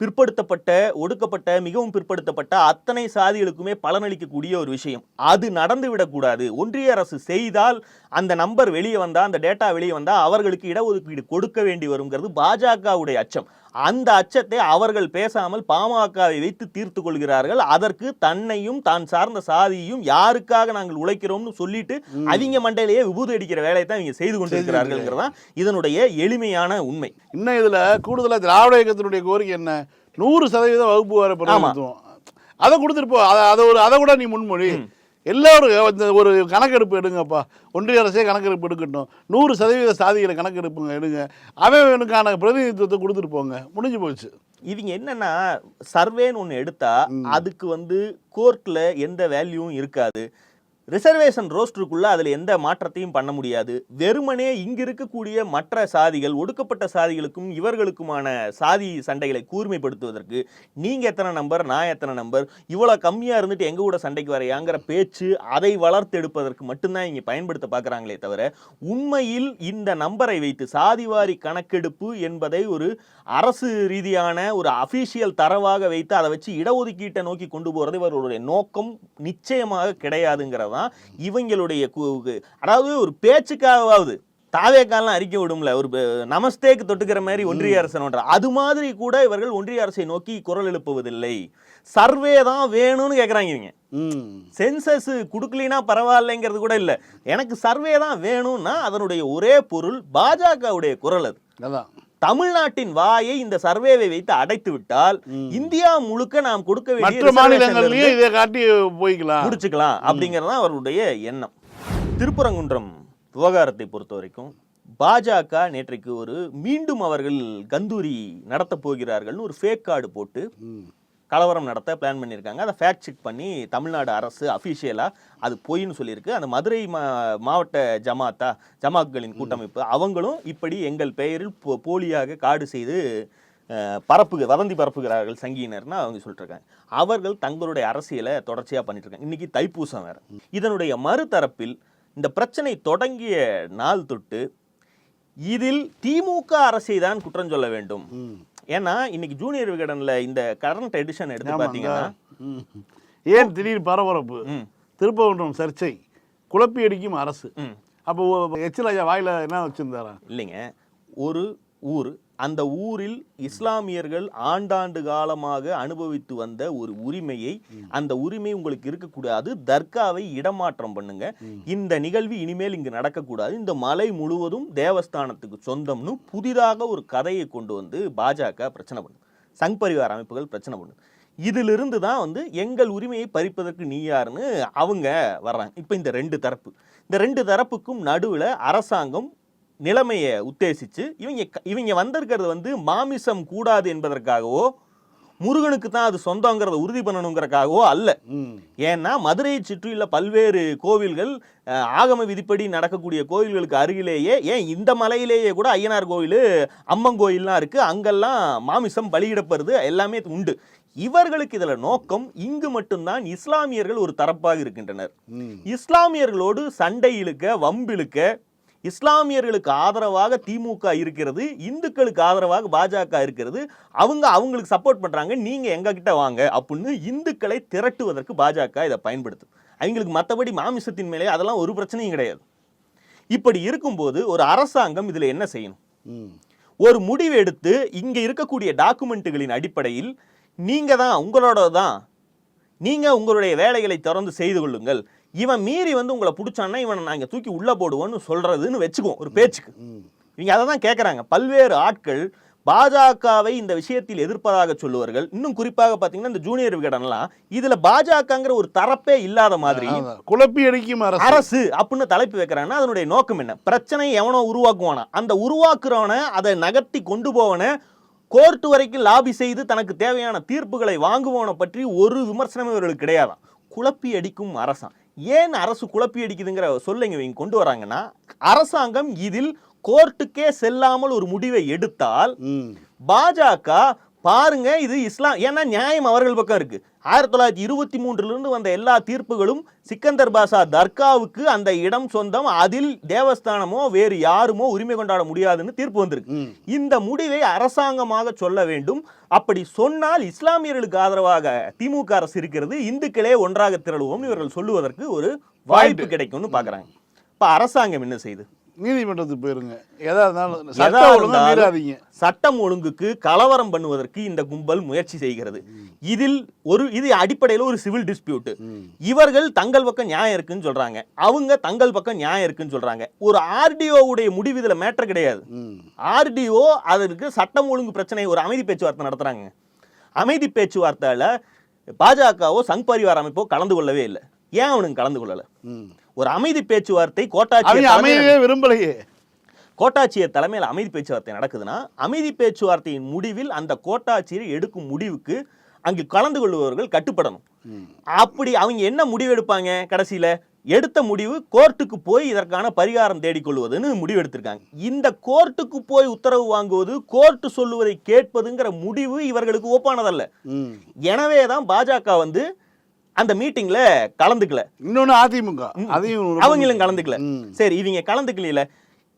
பிற்படுத்தப்பட்ட ஒடுக்கப்பட்ட மிகவும் பிற்படுத்தப்பட்ட அத்தனை சாதிகளுக்குமே பலனளிக்கக்கூடிய ஒரு விஷயம். அது நடந்து விடக்கூடாது ஒன்றிய அரசு செய்தால் அந்த நம்பர் வெளியே வந்தா அந்த டேட்டா வெளியே வந்தா அவர்களுக்கு இடஒதுக்கீடு கொடுக்க வேண்டி வருங்கிறது பாஜகவுடைய அச்சம். அந்த அச்சத்தை அவர்கள் பேசாமல் பாமகவை வைத்து தீர்த்து கொள்கிறார்கள். அதற்கு தன்னையும் தான் சார்ந்த சாதியையும் யாருக்காக நாங்கள் உழைக்கிறோம்னு சொல்லிட்டு அவங்க மண்டையிலேயே விபூதி அடிக்கிற வேலையை தான் இவங்க செய்து கொண்டிருக்கிறார்கள்ங்கிறதான் இதனுடைய எளிமையான உண்மை. இன்னும் இதில் கூடுதலாக திராவிட இயக்கத்தினுடைய கோரிக்கை என்ன? நூறு சதவீதம் வகுப்பு வர அதை கொடுத்துட்டு போ அதை அதை ஒரு அதை கூட நீ முன்மொழி. எல்லாரும் இந்த ஒரு கணக்கெடுப்பு எடுங்கப்பா. ஒன்றிய அரசே கணக்கெடுப்பு எடுக்கட்டும். நூறு சதவீத சாதிகளை கணக்கெடுப்புங்க எடுங்க. அவனுக்கான பிரதிநிதித்துவத்தை கொடுத்துட்டு போங்க. முடிஞ்சு போச்சு. இவங்க என்னன்னா சர்வேன்னு ஒன்று எடுத்தா அதுக்கு வந்து கோர்ட்ல எந்த வேல்யூவும் இருக்காது. ரிசர்வேஷன் ரோஸ்டருக்குள்ளே அதில் எந்த மாற்றத்தையும் பண்ண முடியாது. வெறுமனே இங்கே இருக்கக்கூடிய மற்ற சாதிகள் ஒடுக்கப்பட்ட சாதிகளுக்கும் இவர்களுக்குமான சாதி சண்டைகளை கூர்மைப்படுத்துவதற்கு நீங்கள் எத்தனை நம்பர் நான் எத்தனை நம்பர் இவ்வளோ கம்மியாக இருந்துட்டு எங்கள் கூட சண்டைக்கு வரையாங்கிற பேச்சு அதை வளர்த்தெடுப்பதற்கு மட்டும்தான் இங்கே பயன்படுத்த பார்க்குறாங்களே தவிர உண்மையில் இந்த நம்பரை வைத்து சாதிவாரி கணக்கெடுப்பு என்பதை ஒரு அரசு ரீதியான ஒரு அஃபீஷியல் தரவாக வைத்து அதை வச்சு இடஒதுக்கீட்டை நோக்கி கொண்டு போகிறது இவர்களுடைய நோக்கம் நிச்சயமாக கிடையாதுங்கிறதான் இவங்களுடைய அதாவது ஒரு பேச்சுக்காகவாவது தாவேக்காலாம் அறிக்கை விடும்ல ஒரு நமஸ்தேக்கு தொட்டுக்கிற மாதிரி ஒன்றிய அரசு அது மாதிரி கூட இவர்கள் ஒன்றிய அரசை நோக்கி குரல் எழுப்புவதில்லை. சர்வே தான் வேணும்னு கேட்குறாங்க இவங்க. சென்சஸ் கொடுக்கலினா பரவாயில்லைங்கிறது கூட இல்லை. எனக்கு சர்வே தான் வேணும்னா அதனுடைய ஒரே பொருள் பாஜகவுடைய குரல் அது. அதான். தமிழ்நாட்டின் வாயை இந்த சர்வேவை வைத்து அடைத்து விட்டால் இந்தியா முழுக்க நாம் கொடுக்க வேண்டிய மாநிலங்கள்லயும் இதை காட்டி போய்க்கலாம். முடிச்சுக்கலாம். அப்படிங்கிறது அவருடைய எண்ணம். திருப்பரங்குன்றம் விவகாரத்தை பொறுத்த வரைக்கும் பாஜக நேற்றைக்கு ஒரு மீண்டும் அவர்கள் கந்தூரி நடத்தப் போகிறார்கள்னு ஒரு ஃபேக் கார்டு போட்டு. கலவரம் நடத்த பிளான் பண்ணியிருக்காங்க. அதை ஃபேக்ட் செக் பண்ணி தமிழ்நாடு அரசு அஃபிஷியலாக அது பொய்ன்னு சொல்லியிருக்கு. அந்த மதுரை மா மாவட்ட ஜமாத்தா ஜமாக்களின் கூட்டமைப்பு அவங்களும் இப்படி எங்கள் பெயரில் போ- போலியாக காடு செய்து பரப்புக வதந்தி பரப்புகிறார்கள் சங்கியினர்னு அவங்க சொல்லிட்டுருக்காங்க. அவர்கள் தங்களுடைய அரசியலை தொடர்ச்சியாக பண்ணிட்டு இருக்காங்க இன்றைக்கி தைப்பூசம் வேறு. இதனுடைய மறுதரப்பில் இந்த பிரச்சனை தொடங்கிய நாள் தொட்டு இதில் திமுக அரசை தான் குற்றம் சொல்ல வேண்டும். ஏன்னா இன்னைக்கு ஜூனியர் விகடன்ல இந்த கரண்ட் எடிஷன் எடுத்து ம். ஏன் திடீர் பரபரப்பு ம். திருப்பவன்றம் சர்ச்சை குழப்பி அடிக்கும் அரசு. அப்போ எச்சிராஜா வாயில என்ன வச்சிருந்தாரா இல்லைங்க ஒரு ஊர் அந்த ஊரில் இஸ்லாமியர்கள் ஆண்டாண்டு காலமாக அனுபவித்து வந்த ஒரு உரிமையை அந்த உரிமை உங்களுக்கு இருக்கக்கூடாது. தர்காவை இடமாற்றம் பண்ணுங்க. இந்த நிகழ்வு இனிமேல் இங்கு நடக்கக்கூடாது. இந்த மலை முழுவதும் தேவஸ்தானத்துக்கு சொந்தம்னு புதிதாக ஒரு கதையை கொண்டு வந்து பாஜக பிரச்சனை பண்ணும். சங் பரிவார அமைப்புகள் பிரச்சனை பண்ணும். இதிலிருந்து தான் வந்து எங்கள் உரிமையை பறிப்பதற்கு நீ யாருன்னு அவங்க வர்றாங்க. இப்போ இந்த ரெண்டு தரப்பு. இந்த ரெண்டு தரப்புக்கும் நடுவில் அரசாங்கம் நிலைமையை உத்தேசித்து இவங்க இவங்க வந்திருக்கிறது வந்து மாமிசம் கூடாது என்பதற்காகவோ முருகனுக்கு தான் அது சொந்தங்கிறத உறுதி பண்ணணுங்கிறக்காகவோ அல்ல. ஏன்னா மதுரையை சுற்றியுள்ள பல்வேறு கோவில்கள் ஆகம விதிப்படி நடக்கக்கூடிய கோவில்களுக்கு அருகிலேயே ஏன் இந்த மலையிலேயே கூட ஐயனார் கோவில் அம்மன் கோயில்லாம் இருக்கு. அங்கெல்லாம் மாமிசம் பலியிடப்படுது. எல்லாமே உண்டு. இவர்களுக்கு இதுல நோக்கம் இங்கு மட்டும்தான் இஸ்லாமியர்கள் ஒரு தரப்பாக இருக்கின்றனர். இஸ்லாமியர்களோடு சண்டை இழுக்க வம்பிழுக்க இஸ்லாமியர்களுக்கு ஆதரவாக திமுக இருக்கிறது இந்துக்களுக்கு ஆதரவாக பாஜக இருக்கிறது. அவங்க அவங்களுக்கு சப்போர்ட் பண்றாங்க நீங்க எங்க கிட்ட வாங்க அப்படின்னு இந்துக்களை திரட்டுவதற்கு பாஜக இதை பயன்படுத்தும் அவங்களுக்கு மற்றபடி மாமிசத்தின் மேலே அதெல்லாம் ஒரு பிரச்சனையும் கிடையாது. இப்படி இருக்கும்போது ஒரு அரசாங்கம் இதுல என்ன செய்யணும். ஒரு முடிவு எடுத்து இங்க இருக்கக்கூடிய டாக்குமெண்ட்டுகளின் அடிப்படையில் நீங்க தான் உங்களோட தான் நீங்க உங்களுடைய வேலைகளை தொடர்ந்து செய்து கொள்ளுங்கள். இவன் மீறி வந்து உங்களை பிடிச்சான்னா இவனை நாங்க தூக்கி உள்ள போடுவோம்னு சொல்றதுன்னு வச்சுக்குவோம் ஒரு பேச்சுக்கு. இவங்க அதை தான் கேட்குறாங்க பல்வேறு ஆட்கள் பாஜகவை இந்த விஷயத்தில் எதிர்ப்பதாக சொல்லுவார்கள். இன்னும் குறிப்பாக பார்த்தீங்கன்னா இந்த ஜூனியர் விகடன்லாம் இதுல பாஜகங்கிற ஒரு தரப்பே இல்லாத மாதிரி. குழப்பி அடிக்கும் அரசு. அப்படின்னு தலைப்பு வைக்கிறாங்கன்னா அதனுடைய நோக்கம் என்ன? பிரச்சனை எவனோ உருவாக்குவானா? அந்த உருவாக்குறவனை அதை நகர்த்தி கொண்டு போவன கோர்ட் வரைக்கும் லாபி செய்து தனக்கு தேவையான தீர்ப்புகளை வாங்குவோனை பற்றி ஒரு விமர்சனமே இவர்களுக்கு கிடையாதாம். குழப்பி அடிக்கும் அரசாம். ஏன் அரசு குழப்பி அடிக்குதுங்கிற சொல்லுங்க இவங்க கொண்டு வராங்கன்னா அரசாங்கம் இதில் கோர்ட்டுக்கே செல்லாமல் ஒரு முடிவை எடுத்தால். பாஜக பாருங்க இது இஸ்லாம் ஏன்னா நியாயம் அவர்கள் பக்கம் இருக்கு ஆயிரத்தி தொள்ளாயிரத்தி இருபத்தி மூன்றிலிருந்து வந்த எல்லா தீர்ப்புகளும் சிக்கந்தர் பாஷா தர்காவுக்கு அந்த இடம் சொந்தம். அதில் தேவஸ்தானமோ வேறு யாருமோ உரிமை கொண்டாட முடியாதுன்னு தீர்ப்பு வந்திருக்கு. இந்த முடிவை அரசாங்கமாக சொல்ல வேண்டும். அப்படி சொன்னால் இஸ்லாமியர்களுக்கு ஆதரவாக திமுக அரசு இருக்கிறது. இந்துக்களே ஒன்றாக திரளுவோம் இவர்கள் சொல்லுவதற்கு ஒரு வாய்ப்பு. கிடைக்கும்னு பாக்குறாங்க இப்ப அரசாங்கம் என்ன செய்யுது? நீதிமன்றத்துக்கு போயிருங்க. எதா இருந்தாலும் சட்டம் ஒழுங்கா மீறாதீங்க. சட்டம் ஒழுங்குக்கு கலவரம் பண்ணுவதற்கு இந்த கும்பல் முயற்சி செய்கிறது. இதில் ஒரு இது அடிப்படையில் ஒரு சிவில் டிஸ்பியூட் இவர்கள் தங்கள் பக்கம் நியாயம் இருக்குன்னு சொல்றாங்க. அவங்க தங்கள் பக்கம் நியாயம் இருக்குன்னு சொல்றாங்க. ஒரு ஆர்டிஓ உடைய முடிவு இதுல மேட்டர் கிடையாது. ஆர்டிஓ அதற்கு சட்டம் ஒழுங்கு பிரச்சனை ஒரு அமைதி பேச்சுவார்த்தை நடத்துறாங்க. அமைதி பேச்சுவார்த்தையில பாஜகவோ சங் பரிவார் அமைப்போ கலந்து கொள்ளவே இல்லை. ஏன் அவனுங்க கலந்து கொள்ளல. ஒரு அமைதி பேச்சுவார்த்தை தலைமையில- அமையவே விரும்பலையே. கோட்டாட்சியர் தலைமையில் அமைதி பேச்சுவார்த்தை நடக்குதுன்னா அமைதி பேச்சுவார்த்தையின் முடிவில் அந்த கோட்டாட்சியர் எடுக்கும் முடிவுக்கு அங்கு கலந்து கொள்பவர்கள் கட்டுப்படணும். அப்படி அவங்க என்ன முடிவு எடுப்பாங்க கடைசியில? எடுத்த முடிவு கோர்ட்டுக்கு போய் இதற்கான பரிகாரம் தேடிக்கொள்வதுன்னு முடிவு எடுத்திருக்காங்க. இந்த கோர்ட்டுக்கு போய் உத்தரவு வாங்குவது கோர்ட்டு சொல்லுவதை கேட்பதுங்கிற முடிவு இவர்களுக்கு ஒப்பானதல்ல. எனவே தான் பாஜக வந்து அந்த மீட்டிங்ல கலந்துக்கல. இன்னொன்னு அதிமுக. அதையும் அவங்களும் கலந்துக்கல. சரி இவங்க கலந்துக்கல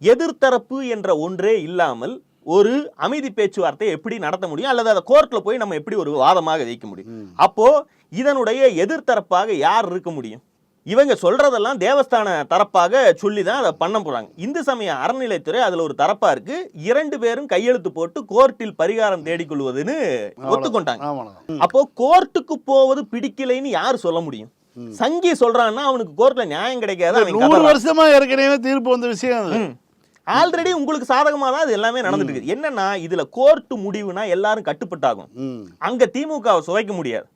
எதிர்த்தரப்பு என்ற ஒன்றே இல்லாமல் ஒரு அமைதி பேச்சுவார்த்தை எப்படி நடத்த முடியும்? அல்லது அதை கோர்ட்ல போய் நம்ம எப்படி ஒரு வாதமாக வைக்க முடியும். அப்போ இதனுடைய எதிர்த்தரப்பாக யார் இருக்க முடியும்? இவங்க சொல்றதெல்லாம் தேவஸ்தான தரப்பாக சொல்லி தான் அதை பண்ண போறாங்க. இந்து சமய அறநிலைத்துறை அதுல ஒரு தரப்பா இருக்கு. இரண்டு பேரும் கையெழுத்து போட்டு கோர்ட்டில் பரிகாரம் தேடிக்கொள்வதுன்னு ஒத்துக்கொண்டாங்க. அப்போ கோர்ட்டுக்கு போவது பிடிக்கலைன்னு யார் சொல்ல முடியும்? சங்கி சொல்றான்னா அவனுக்கு கோர்ட்ல நியாயம் கிடைக்காது நூறு. வருஷமா ஏற்கனவே தீர்ப்பு வந்த விஷயம் அது. ஆல்ரெடி உங்களுக்கு சாதகமா தான் இது எல்லாமே நடந்துட்டு இருக்கு என்னன்னா இதுல கோர்ட் முடிவுனா எல்லாரும் கட்டுப்பட்டாகும். அங்க திமுகவை சுவைக்க முடியாது.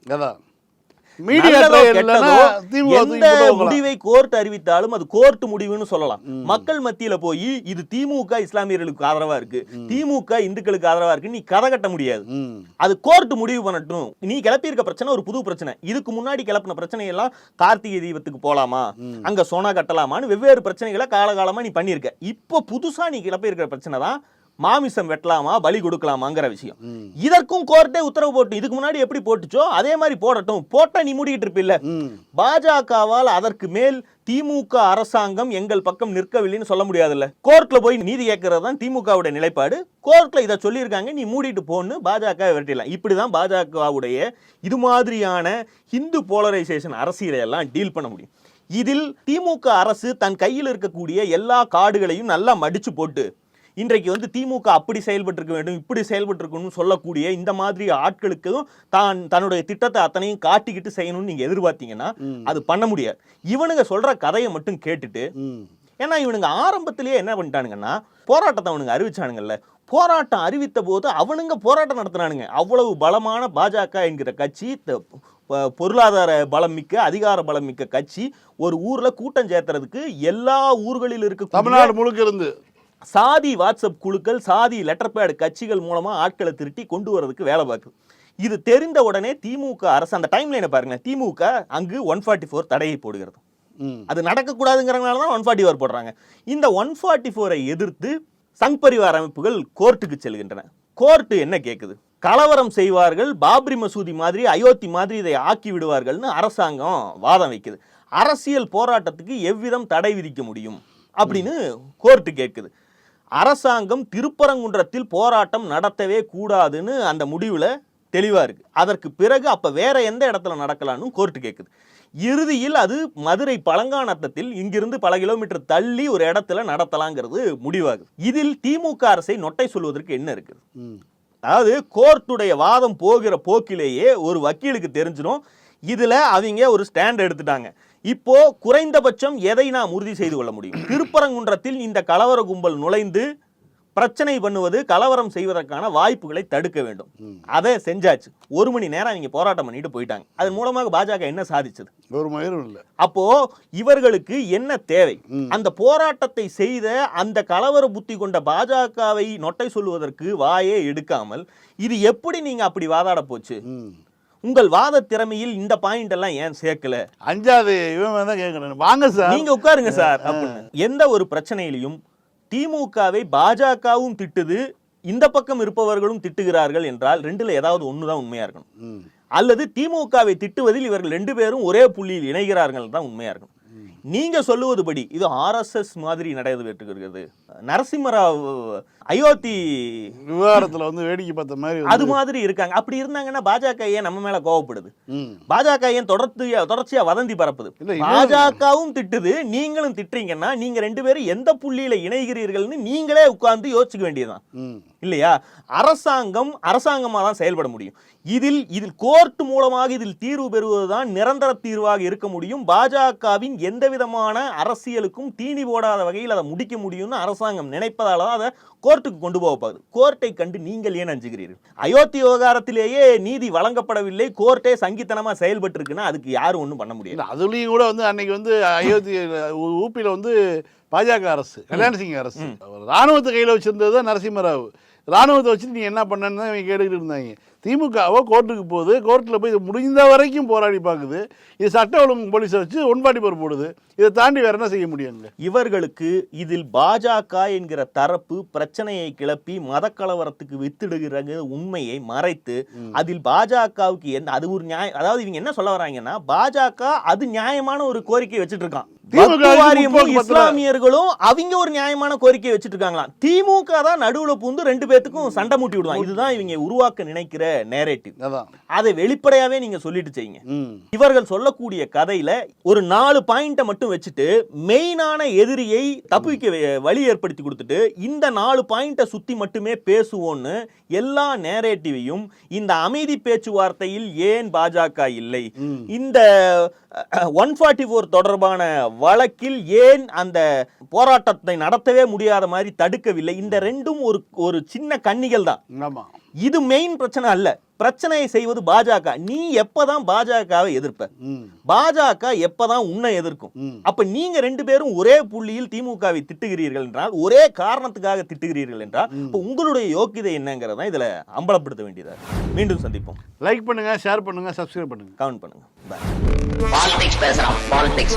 முடிவை கோர்ட் அறிவித்தாலும் அது கோர்ட் முடிவுன்னு சொல்லலாம். மக்கள் மத்தியில போய் இது திமுக இஸ்லாமியர்களுக்கு ஆதரவா இருக்கு. திமுக இந்துக்களுக்கு ஆதரவா இருக்கு நீ கதை கட்ட முடியாது. அது கோர்ட் முடிவு பண்ணட்டும். நீ கிளப்பியிருக்க பிரச்சனை ஒரு புது பிரச்சனை. இதுக்கு முன்னாடி கிளப்பின பிரச்சனை எல்லாம் கார்த்திகை தீபத்துக்கு போலாமா? அங்க சோனா கட்டலாமான்னு வெவ்வேறு பிரச்சனைகளை காலகாலமா நீ பண்ணியிருக்க. இப்போ புதுசா நீ கிளப்பி இருக்கிற பிரச்சனை தான் மாமிசம் வெட்டலாமா பலி கொடுக்கலாமாங்கிற விஷயம். இதற்கும் கோர்ட்டே உத்தரவு போட்டு இதுக்கு முன்னாடி எப்படி போட்டுச்சோ அதே மாதிரி போடட்டும். போட்டா நீ மூடிக்கிட்டு இருப்பில்ல. பாஜகவால் அதற்கு மேல் திமுக அரசாங்கம் எங்கள் பக்கம் நிற்கவில்லைன்னு சொல்ல முடியாதுல்ல. கோர்ட்ல போய் நீதி கேட்கறது தான் திமுகவுடைய நிலைப்பாடு. கோர்ட்ல இதை சொல்லியிருக்காங்க நீ மூடிட்டு போன்னு பாஜக விரட்டிடலாம். இப்படிதான் பாஜகவுடைய இது மாதிரியான ஹிந்து போலரைசேஷன் அரசியலை எல்லாம் டீல் பண்ண முடியும். இதில் திமுக அரசு தன் கையில் இருக்கக்கூடிய எல்லா கார்டுகளையும் நல்லா மடிச்சு போட்டு இன்றைக்கு வந்து திமுக அப்படி செயல்பட்டிருக்க வேண்டும் இப்படி செயல்பட்டிருக்கணும்னு சொல்லக்கூடிய இந்த மாதிரி ஆட்களுக்கும் தான் தன்னுடைய திட்டத்தை அத்தனையும் காட்டிக்கிட்டு செய்யணும்னு நீங்க எதிர்பார்த்தீங்கன்னா அது பண்ண முடியாது. இவனுங்க சொல்ற கதையை மட்டும் கேட்டுட்டு ஏன்னா இவனுங்க ஆரம்பத்திலேயே என்ன பண்ணிட்டானுங்கன்னா போராட்டத்தை அவனுங்க அறிவிச்சானுங்கல்ல. போராட்டம் அறிவித்த போது அவனுங்க போராட்டம் நடத்துனானுங்க. அவ்வளவு பலமான பாஜக என்கிற கட்சி பொருளாதார பலம் மிக்க அதிகார பலம் மிக்க கட்சி ஒரு ஊர்ல கூட்டம் சேர்த்துறதுக்கு எல்லா ஊர்களில் இருக்க தமிழ்நாடு முழுக்க இருந்து. சாதி வாட்ஸ்அப் குழுக்கள் சாதி லெட்டர் பேட் கட்சிகள் மூலமா ஆட்களை திருட்டி கொண்டு வரதுக்கு வேலை பார்க்குது. இது தெரிந்த உடனே திமுக அரசு அந்த டைம்லைனை பாருங்க திமுக அங்கு ஒன் ஃபார்ட்டி ஃபோர் தடையை போடுகிறது. அது நடக்கக்கூடாதுங்கிறதுனால தான் ஒன் ஃபார்ட்டி ஃபோர் போடுறாங்க. இந்த ஒன் ஃபார்ட்டி ஃபோரை எதிர்த்து சங் பரிவார் அமைப்புகள் கோர்ட்டுக்கு செல்கின்றன. கோர்ட்டு என்ன கேட்குது கலவரம் செய்வார்கள் பாப்ரி மசூதி மாதிரி அயோத்தி மாதிரி இதை ஆக்கி விடுவார்கள்னு அரசாங்கம் வாதம் வைக்குது. அரசியல் போராட்டத்துக்கு எவ்விதம் தடை விதிக்க முடியும்? அப்படின்னு கோர்ட்டு கேட்குது அரசாங்கம் திருப்பரங்குன்றத்தில் போராட்டம் நடத்தவே கூடாதுன்னு அந்த முடிவில் தெளிவாக இருக்கு. அதற்கு பிறகு அப்போ வேற எந்த இடத்துல நடக்கலாம்னு கோர்ட்டு கேட்குது இறுதியில் அது மதுரை பழங்காநத்தத்தில் இங்கிருந்து பல கிலோமீட்டர் தள்ளி ஒரு இடத்துல நடத்தலாங்கிறது முடிவாகுது. இதில் திமுக அரசை நொட்டை சொல்வதற்கு என்ன இருக்குது? அதாவது கோர்ட்டுடைய வாதம் போகிற போக்கிலேயே ஒரு வக்கீலுக்கு தெரிஞ்சிடும் இதுல அவங்க ஒரு ஸ்டாண்ட் எடுத்துட்டாங்க. இப்போ குறைந்தபட்சம் எதை நாம் உறுதி செய்து கொள்ள முடியும்? திருப்பரங்குன்றத்தில் இந்த கலவர கும்பல் நுழைந்து பிரச்சனை பண்ணுவது கலவரம் செய்வதற்கான வாய்ப்புகளை தடுக்க வேண்டும். அதை செஞ்சாச்சு. ஒரு மணி நேரம் அவங்க போராட்டம் பண்ணிட்டு போயிட்டாங்க. அதன் மூலமாக பாஜக என்ன சாதிச்சது? ஒரு மயிரும் இல்லை. அப்போ இவர்களுக்கு என்ன தேவை? அந்த போராட்டத்தை செய்த அந்த கலவர புத்தி கொண்ட பாஜகவை நொட்டை சொல்லுவதற்கு வாயே எடுக்காமல் இது எப்படி நீங்க அப்படி வாதாட போச்சு? உங்கள் வாத திறமையில் இந்த பாயிண்ட் எல்லாம் ஏன் சேர்க்கல? அஞ்சாவது இவன் தான் கேட்கணும் வாங்க சார். நீங்க உட்காருங்க சார் எந்த ஒரு பிரச்சனையிலையும் திமுகவை பாஜகவும் திட்டுது இந்த பக்கம் இருப்பவர்களும் திட்டுகிறார்கள் என்றால் ரெண்டுல ஏதாவது ஒண்ணுதான் உண்மையா இருக்கணும். அல்லது திமுகவை திட்டுவதில் இவர்கள் ரெண்டு பேரும் ஒரே புள்ளியில் இணைகிறார்கள் தான் உண்மையா இருக்கணும். நீங்க சொல்லுவதுபடி இது ஆர்எஸ்எஸ் மாதிரி நடைபெற்றுகிறது நரசிம்மராவ் அயோத்தி விவகாரத்துல வந்து வேடிக்கை பார்த்த மாதிரி அது மாதிரி இருக்காங்க. அப்படி இருந்தாங்கன்னா பாஜக ஏன் நம்ம மேல கோவப்படுது. பாஜக ஏன் தொடர்ச்சியா தொடர்ச்சியா வதந்தி பரப்புது? பாஜகவும் திட்டுது. நீங்களும் திட்டுறீங்கன்னா நீங்க ரெண்டு பேரும் எந்த புள்ளியில இணைகிறீர்கள்னு நீங்களே உட்கார்ந்து யோசிக்க வேண்டியதுதான். இல்லையா? அரசாங்கம் அரசாங்கமாக தான் செயல்பட முடியும். இதில் இதில் கோர்ட் மூலமாக இதில் தீர்வு பெறுவதுதான் நிரந்தர தீர்வாக இருக்க முடியும். பாஜகவின் எந்த விதமான அரசியலுக்கும் தீனி போடாத வகையில் அதை முடிக்க முடியும்னு அரசாங்கம் நினைப்பதால தான் அதை கோர்ட்டுக்கு கொண்டு போக போகுது. கோர்ட்டை கண்டு நீங்கள் ஏன் அஞ்சுகிறீர்கள்? அயோத்தி விவகாரத்திலேயே நீதி வழங்கப்படவில்லை கோர்ட்டே சங்கித்தனமா செயல்பட்டு இருக்குன்னா அதுக்கு யாரும் ஒன்றும் பண்ண முடியாது. அதுலயும் கூட வந்து அன்னைக்கு வந்து அயோத்தி ஊப்பியில் வந்து பாஜக அரசு கல்யாணசிங் அரசு. அவர் ராணுவத்தை கையில் வச்சிருந்தது தான் நரசிம்மராவ். ராணுவத்தை வச்சுட்டு நீ என்ன பண்ணன்னு தான் இவங்க கேட்டுக்கிட்டு இருந்தாங்க. திமுகவோ கோர்ட்டுக்கு போகுது கோர்ட்டில் போய் முடிந்த வரைக்கும் போராடி பார்க்குது. இது சட்ட ஒழுங்கு போலீஸை வச்சு ஒன்பாடி போர் போடுது. இதை தாண்டி வேற என்ன செய்ய முடியுங்க? இவர்களுக்கு இதில் பாஜக என்கிற தரப்பு பிரச்சனையை கிளப்பி மத கலவரத்துக்கு வித்திடுகிறது உண்மையை மறைத்து அதில் பாஜகவுக்கு எந்த அது ஒரு நியாய அதாவது இவங்க என்ன சொல்ல வராங்கன்னா பாஜக அது நியாயமான ஒரு கோரிக்கை வச்சுட்டு இருக்கான் இஸ்லாமியர்களும் அவங்க ஒரு நியாயமான கோரிக்கை வச்சுட்டு இருக்காங்களாம் திமுக தான் நடுவுல பூந்து ரெண்டு பேத்துக்கும் சண்டை மூட்டி விடுவாங்க. இதுதான் இவங்க உருவாக்க நினைக்கிற நேரேட்டிவ் அதை வெளிப்படையாவே நீங்க சொல்லிட்டு செய்யுங்க. இவர்கள் சொல்லக்கூடிய கதையில ஒரு நாலு பாயிண்ட்டை மட்டும் வச்சுட்டு மெயினான எதிரியை தப்பிக்க வழி ஏற்படுத்தி கொடுத்துட்டு இந்த நாலு பாயிண்ட்டை சுத்தி மட்டுமே பேசுவோன்னு எல்லா நேரேட்டிவையும் இந்த அமைதி பேச்சுவார்த்தையில் ஏன் பாஜக இல்லை? இந்த ஒன் ஃபார்ட்டி ஃபோர் தொடர்பான வழக்கில் ஏன் அந்த போராட்டத்தை நடத்தவே முடியாத மாதிரி தடுக்கவில்லை? இந்த ரெண்டும் ஒரு ஒரு சின்ன கன்னிகள் தான். இது மெயின் பிரச்சனை அல்ல. பிரச்சனையை செய்வது பாஜக. நீ எப்பதான் பாஜகவை எதிர்ப்ப? பாஜக எப்பதான் உன்னை எதிர்க்கும். அப்ப நீங்க ரெண்டு பேரும் ஒரே புள்ளியில் திமுகவை திட்டுகிறீர்கள் என்றால் ஒரே காரணத்துக்காக திட்டுகிறீர்கள் என்றால் இப்ப உங்களுடைய யோக்கியதை என்னங்கிறத இதுல அம்பலப்படுத்த வேண்டியதா. மீண்டும் சந்திப்போம். லைக் பண்ணுங்க ஷேர் பண்ணுங்க சப்ஸ்கிரைப் பண்ணுங்க. கமெண்ட் பண்ணுங்க. பாலிடிக்ஸ் பேசுறான் பாலிடிக்ஸ்